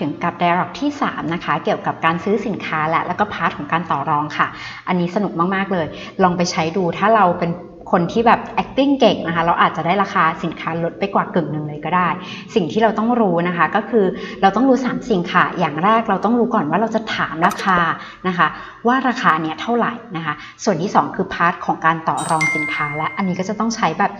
ถึงกับ dialog ที่ 3 นะคะ เกี่ยวกับการซื้อสินค้าและแล้วก็พาร์ทของการต่อรองค่ะ อันนี้สนุกมาก ๆ เลย ลองไปใช้ดูถ้าเราเป็น คนที่แบบ acting เก่งนะคะ เราอาจจะได้ราคาสินค้าลดไปกว่ากึ่งหนึ่งเลยก็ได้ สิ่งที่เราต้องรู้นะคะก็คือเราต้องรู้ 3 สิ่งค่ะ อย่างแรกเราต้องรู้ก่อนว่าเราจะถามราคานะคะ ว่าราคาเนี่ยเท่าไหร่นะคะ ส่วนที่ 2 คือพาร์ทของการต่อรองสินค้า และอันนี้ก็จะต้องใช้แบบ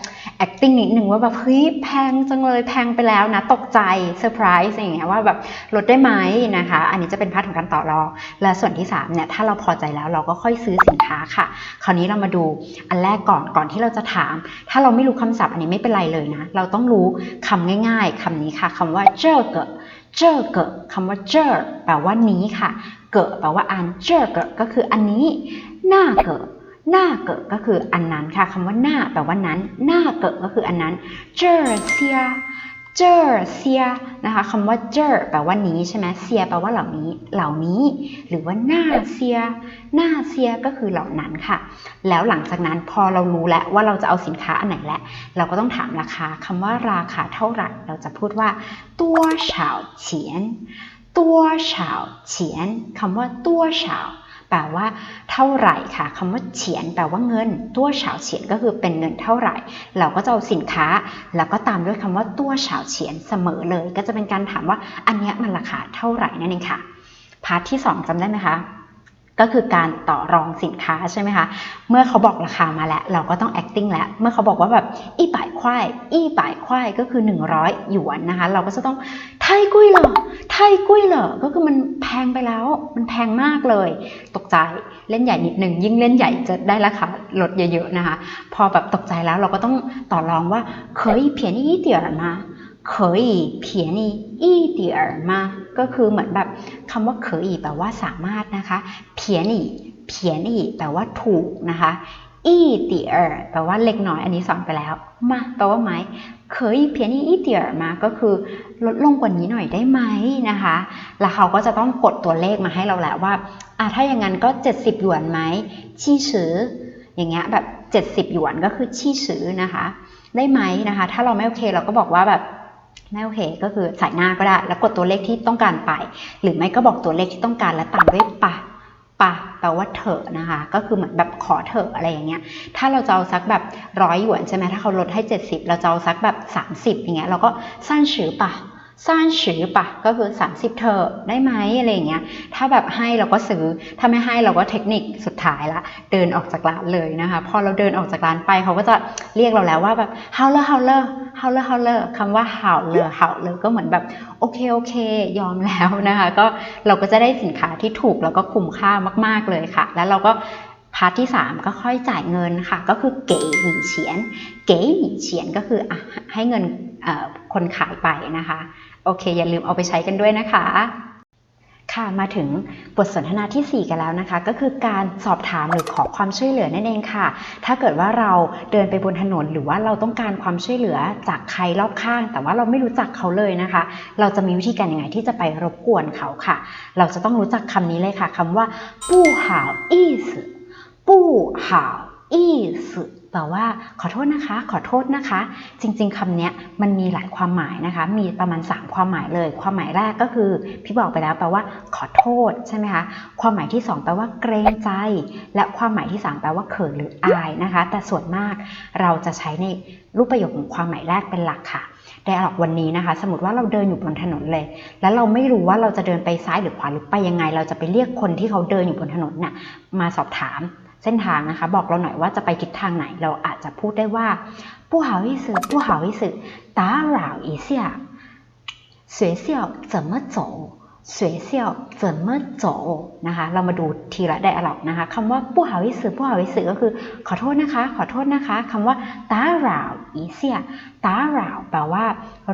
acting นิดนึงว่าแบบเฮ้ยแพงจังเลยแพงไปแล้วนะตกใจเซอร์ไพรส์อย่างเงี้ยว่าแบบลดได้ไหมนะคะ อันนี้จะเป็นพาร์ทของการต่อรอง และส่วนที่3เนี่ยถ้าเราพอใจแล้วเราก็ค่อยซื้อสินค้าค่ะ คราวนี้เรามาดูอันแรกก่อน่อนที่เราจะถาม ถ้าเราไม่รู้คำศัพท์อันนี้ไม่เป็นไรเลยนะ เราต้องรู้คำง่ายๆคำนี้ค่ะคำว่าเจอเกะเจอเกะคำว่าเจอแปลว่านี้ค่ะ เกะแปลว่าอันเจอเกะก็คืออันนี้ หน้าเกะหน้าเกิก็คืออันนั้นค่ะคำว่าหน้าแปลว่านั้น หน้าเกิก็คืออันนั้นเจอเซีย เจอเซียนะคะคำว่าเจอแปลว่านี้ใช่ไหมเซียแปลว่าเหล่านี้เหล่านี้ หรือว่าหน้าเซีย หน้าเซียก็คือเหล่านั้นค่ะ แล้วหลังจากนั้นพอเรารู้แล้วว่าเราจะเอาสินค้าอันไหนแล้วเราก็ต้องถามราคาคำว่าราคาเท่าไหร่เราจะพูดว่าตัวเฉาเฉียนตัวเฉาเฉียนคำว่าตัวเฉา แปลว่าเท่าไหร่ค่ะคำว่าเฉียนแปลว่าเงิน ตัวเฉาเฉียนก็คือเป็นเงินเท่าไหร่ เราก็จะเอาสินค้า แล้วก็ตามด้วยคำว่าตัวเฉาเฉียนเสมอเลย ก็จะเป็นการถามว่าอันนี้มันราคาเท่าไหร่นั่นเองค่ะพาร์ทที่ 2จำได้ไหมคะ ก็คือการต่อรองสินค้าใช่ไหมคะ เมื่อเขาบอกราคามาแล้ว เราก็ต้อง acting แล้ว เมื่อเขาบอกว่าแบบอีป่ายควายอีป่ายควายก็คือ 100 หยวนนะคะ เราก็จะต้องไทยกุ้ยเหรอไทยกุ้ยเหรอก็คือมันแพงไปแล้ว มันแพงมากเลย ตกใจเล่นใหญ่นิดหนึ่งยิ่งเล่นใหญ่จะได้ราคาลดเยอะๆนะคะ พอแบบตกใจแล้วเราก็ต้องต่อรองว่าเคยเพียนอีเดียร์มาเคยเพียนอีเดียมาก็คือเหมือนแบบคำว่าเคยแปลว่าสามารถนะคะเพียนอีเพียนอีแปลว่าถูกนะคะอีเดียร์แปลว่าเล็กน้อยอันนี้สอนไปแล้ว มาแปลว่าไหมเคยเพียนอีเดียร์มาก็คือลดลงกว่านี้หน่อยได้ไหมนะคะ แล้วเขาก็จะต้องกดตัวเลขมาให้เราแหละว่าอะถ้าอย่างนั้นก็ 70 หยวนไหมชี้ชื้ออย่างเงี้ยแบบ 70 หยวนก็คือชี้ชื้อนะคะ ได้ไหมนะคะ ถ้าเราไม่โอเคเราก็บอกว่าแบบ ไม่โอเคก็คือใส่หน้าก็ได้ แล้วกดตัวเลขที่ต้องการไป หรือไม่ก็บอกตัวเลขที่ต้องการแล้วตามด้วยปะปะแปลว่าเถอะนะคะ ก็คือเหมือนแบบขอเถอะอะไรอย่างเงี้ย ถ้าเราจะเอาสักแบบร้อยหยวนใช่ไหมถ้าเขาลดให้ 70 เราจะเอาสักแบบ 30 อย่างเงี้ยเราก็สั้นชือปะ สั้นชือปะก็คือ 30 เธอได้ไหมอะไรอย่างเงี้ยถ้าแบบให้เราก็ซื้อถ้าไม่ให้เราก็เทคนิคสุดท้ายละเดินออกจากร้านเลยนะคะพอเราเดินออกจากร้านไปเขาก็จะเรียกเราแล้วว่าแบบเฮาเลอเฮาเลอเฮาเลอเฮาเลอคำว่าเฮาเลอเฮาเลอก็เหมือนแบบโอเคโอเค ยอมแล้วนะคะก็เราก็จะได้สินค้าที่ถูกแล้วก็คุ้มค่ามากๆเลยค่ะ แล้วเราก็พาร์ทที่ 3 ก็ค่อยจ่ายเงินค่ะ ก็คือเก๋หนีเฉียน เก๋หนีเฉียนก็คืออให้เงินคนขายไปนะคะ โอเค อย่าลืมเอาไปใช้กันด้วยนะคะ ค่ะมาถึงบทสนทนาที่ 4 กันแล้วนะคะ ก็คือการสอบถามหรือขอความช่วยเหลือนั่นเองค่ะ ถ้าเกิดว่าเราเดินไปบนถนนหรือว่าเราต้องการความช่วยเหลือจากใครรอบข้าง แต่ว่าเราไม่รู้จักเขาเลยนะคะ เราจะมีวิธีการยังไงที่จะไปรบกวนเขาค่ะ เราจะต้องรู้จักคำนี้เลยค่ะคำว่าปู้หาวอี้สึปู้หาวอี้สึแปลว่าขอโทษนะคะ ขอโทษนะคะ จริง ๆคำนี้มันมีหลายความหมายนะคะ มีประมาณ 3 ความหมายเลย ความหมายแรกก็คือพี่บอกไปแล้วแปลว่า ขอโทษใช่ไหมคะความหมายที่ 2 แปลว่าเกรงใจ และความหมายที่ 3 แปลว่าเขินหรืออายนะคะ แต่ส่วนมากเราจะใช้ในรูปประโยคของความหมายแรกเป็นหลักค่ะไดอะล็อกวันนี้นะคะ สมมติว่าเราเดินอยู่บนถนนเลย แล้วเราไม่รู้ว่าเราจะเดินไปซ้ายหรือขวาหรือไปยังไง เราจะไปเรียกคนที่เขาเดินอยู่บนถนนน่ะมาสอบถาม เส้นทางนะคะ บอกเราหน่อยว่าจะไปทิศทางไหน เราอาจจะพูดได้ว่า不好意思不好意思打扰一下学校怎么走 เสวยเซี่ยวเจินเมื่อโจนะคะ เรามาดูทีละได้อะล็อกนะคะคำว่าผู้หาวิสืผู้หาวิสืก็คือขอโทษนะคะ ขอโทษนะคะคำว่าตาหราวอีเซียตาหราแปลว่า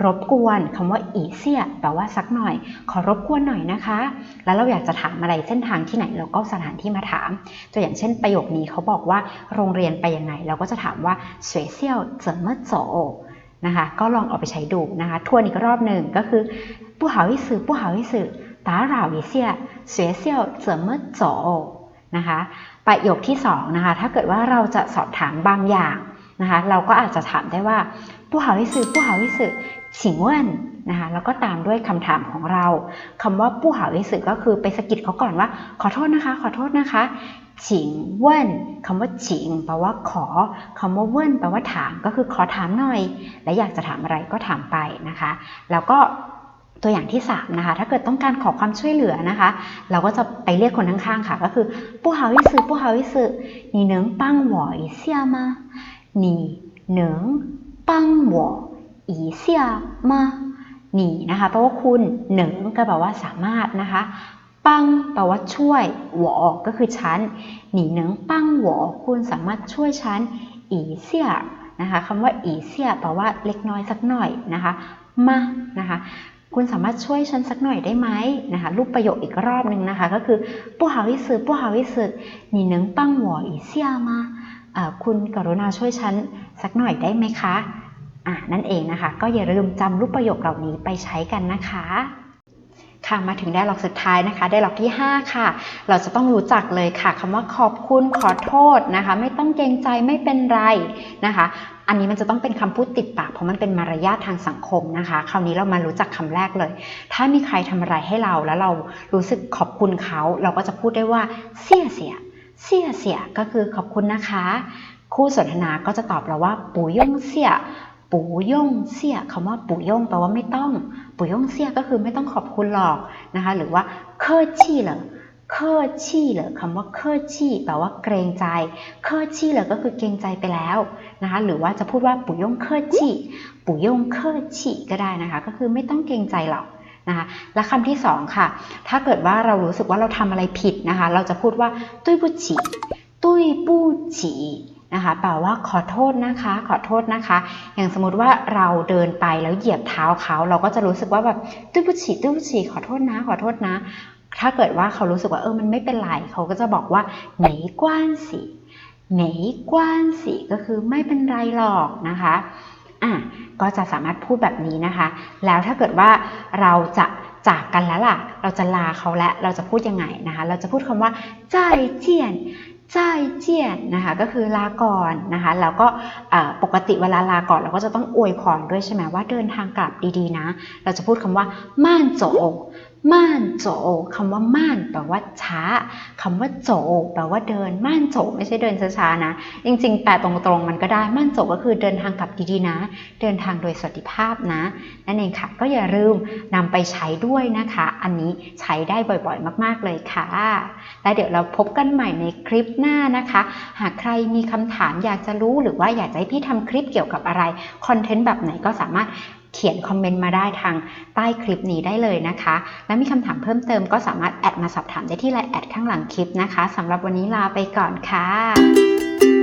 รบกวนคำว่าอีเซียแปลว่าสักหน่อย ขอรบกวนหน่อยนะคะ แล้วเราอยากจะถามอะไรเส้นทางที่ไหนเราก็สถานที่มาถาม ตัวอย่างเช่นประโยคนี้เขาบอกว่าโรงเรียนไปยังไง เราก็จะถามว่าเสวยเซี่ยวเจินเมื่อโจ นะคะ ก็ลองเอาไปใช้ดูนะคะทวนอีกรอบหนึ่งก็คือผู้หาวิสือผู้หาวิสือตาราวิเซียเสีเซียวเสมอโจนะคะ ประโยคที่สองนะคะ ถ้าเกิดว่าเราจะสอบถามบางอย่างนะคะ เราก็อาจจะถามได้ว่าผู้หาวิสือผู้หาวิสือฉิงเวนนะคะแล้วก็ตามด้วยคำถามของเรา คำว่าผู้หาวิสึก็คือไปสกิดเขาก่อนว่า ขอโทษนะคะ ขอโทษนะคะ ฉิงเว่นคำว่าฉิงแปลว่าขอคำว่าเว่นแปลว่าถามก็คือขอถามหน่อย และอยากจะถามอะไรก็ถามไปนะคะ แล้วก็ตัวอย่างที่3นะคะ ถ้าเกิดต้องการขอความช่วยเหลือนะคะ เราก็จะไปเรียกคนข้างๆค่ะ ก็คือผู้หาวิสึผู้หาวิสึ你能帮我一下吗你能帮我一下吗你นะคะแปลว่าคุณเหนิงก็แปลว่าสามารถนะคะ ปังแปลว่าช่วย หวอก็คือฉันหนีหนังปังหวอคุณสามารถช่วยฉันอีเสี่ยนะคะคำว่าอีเสี่ยแปลว่าเล็กน้อยสักหน่อยนะคะ มานะคะคุณสามารถช่วยฉันสักหน่อยได้ไหมนะคะรูปประโยคอีกรอบหนึ่งนะคะ ก็คือผู้หาวิสึผู้หาวิสึหนีหนังปังหวออีเสี่ยมาคุณกรุณาช่วยฉันสักหน่อยได้ไหมคะอะนั่นเองนะคะ ก็อย่าลืมจำรูปประโยคเหล่านี้ไปใช้กันนะคะ ค่ะมาถึงไดอะล็อกสุดท้ายนะคะไดอะล็อกที่ 5 ค่ะ เราจะต้องรู้จักเลยค่ะคำว่าขอบคุณขอโทษนะคะ ไม่ต้องเกรงใจไม่เป็นไรนะคะ อันนี้มันจะต้องเป็นคำพูดติดปากเพราะมันเป็นมารยาททางสังคมนะคะ คราวนี้เรามารู้จักคำแรกเลย ถ้ามีใครทำอะไรให้เราแล้วเรารู้สึกขอบคุณเขา เราก็จะพูดได้ว่าเสียเสียเสียเสียก็คือขอบคุณนะคะ คู่สนทนาก็จะตอบเราว่าปูย่งเสีย ปูย่งเสียคำว่าปูย่งแปลว่าไม่ต้อง ปูย่งเสียก็คือไม่ต้องขอบคุณหรอกนะคะ หรือว่าเคอชี่เหรอเคอชี่เหรอคำว่าเคอชี่แปลว่าเกรงใจ เคอชี่เหรอก็คือเกรงใจไปแล้วนะคะ หรือว่าจะพูดว่าปูย่งเคอชี่ปูย่งเคอชี่ก็ได้นะคะ ก็คือไม่ต้องเกรงใจหรอกนะคะและคำที่สองค่ะ ถ้าเกิดว่าเรารู้สึกว่าเราทำอะไรผิดนะคะ เราจะพูดว่าตุ้ยปูจีตุ้ยปูจี นะคะแปลว่าขอโทษนะคะ ขอโทษนะคะ อย่างสมมติว่าเราเดินไปแล้วเหยียบเท้าเขา เราก็จะรู้สึกว่าแบบตุ้ยบุฉีตุ้ยบุฉีขอโทษนะ ขอโทษนะ ถ้าเกิดว่าเขารู้สึกว่าเออมันไม่เป็นไรเขาก็จะบอกว่าไหนกว้านสิไหนกว้านสิก็คือไม่เป็นไรหรอกนะคะอะก็จะสามารถพูดแบบนี้นะคะ แล้วถ้าเกิดว่าเราจะจากกันแล้วล่ะ เราจะลาเขาแล้วเราจะพูดยังไงนะคะ เราจะพูดคำว่าใจเจียน ใจเจียนนะคะก็คือลาก่อนนะคะแล้วก็ปกติเวลาลาก่อนเราก็จะต้องอวยพรด้วยใช่ไหมว่าเดินทางกลับดีๆนะ เราจะพูดคำว่าม่านโจ ม่านโจคำว่าม่านแปลว่าช้าคำว่าโจแปลว่าเดิน ม่านโจไม่ใช่เดินช้าๆนะ จริงๆแปลตรงๆมันก็ได้ ม่านโจก็คือเดินทางกลับดีๆนะ เดินทางโดยสวัสดิภาพนะ นั่นเองค่ะ ก็อย่าลืมนำไปใช้ด้วยนะคะ อันนี้ใช้ได้บ่อยๆมากๆเลยค่ะ และเดี๋ยวเราพบกันใหม่ในคลิปหน้านะคะ หากใครมีคำถามอยากจะรู้หรือว่าอยากจะให้พี่ทำคลิปเกี่ยวกับอะไร คอนเทนต์แบบไหนก็สามารถ เขียนคอมเมนต์มาได้ทางใต้คลิปนี้ได้เลยนะคะ และมีคำถามเพิ่มเติมก็สามารถแอดมาสอบถามได้ที่ไลน์แอดข้างหลังคลิปนะคะสำหรับวันนี้ลาไปก่อนค่ะ